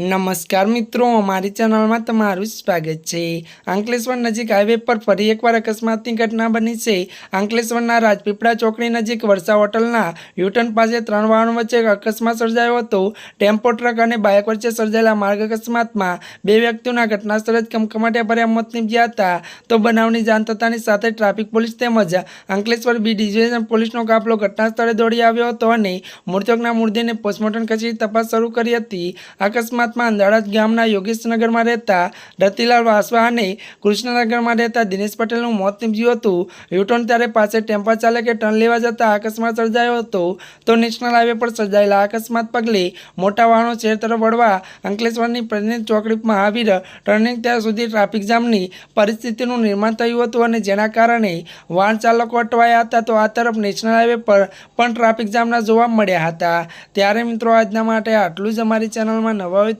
નમસ્કાર મિત્રો, અમારી ચેનલમાં તમારું સ્વાગત છે. અંકલેશ્વર નજીક હાઈવે પર ફરી એકવાર અકસ્માતની ઘટના બની છે. અંકલેશ્વરના રાજપીપળા ચોકડી નજીક વર્ષા હોટલના યુટર્ન પાસે ત્રણ વાહનો વચ્ચે અકસ્માત સર્જાયો હતો. ટેમ્પો ટ્રક અને બાઇક વચ્ચે સર્જાયેલા માર્ગ અકસ્માતમાં બે વ્યક્તિઓના ઘટના સ્થળે જ કમકમાટ્યા ભર્યા મોત નીપજ્યા હતા. તો બનાવની જાણ થતાની સાથે ટ્રાફિક પોલીસ તેમજ અંકલેશ્વર બી ડિવિઝન પોલીસનો કાફલો ઘટના સ્થળે દોડી આવ્યો હતો અને મૃતકના મૃતદેહને પોસ્ટમોર્ટમ કચેરી તપાસ શરૂ કરી હતી. અકસ્માતમાં અંધાળા ગામના યોગેશનગરમાં રહેતા રતિલાલ વાસવા અને કૃષ્ણનગરમાં રહેતા દિનેશ પટેલનું મોત નીપજ્યું હતું. યુટર્ન ત્યારે પાસે ટેમ્પા ચાલકે ટર્ન લેવા જતા અકસ્માત સર્જાયો હતો. તો નેશનલ હાઈવે પર સર્જાયેલા અકસ્માત પગલે મોટા વાહનો શહેર તરફ વળવા અંકલેશ્વરની પ્રેસિડેન્ટ ચોકડી મહાવીર ટર્નિંગ ત્યાં સુધી ટ્રાફિક જામની પરિસ્થિતિનું નિર્માણ થયું હતું અને જેના કારણે વાહન ચાલકો અટવાયા હતા. તો આ તરફ નેશનલ હાઈવે પર પણ ટ્રાફિક જામના જોવા મળ્યા હતા. ત્યારે મિત્રો આજના માટે આટલું જ. અમારી ચેનલમાં નવા હોય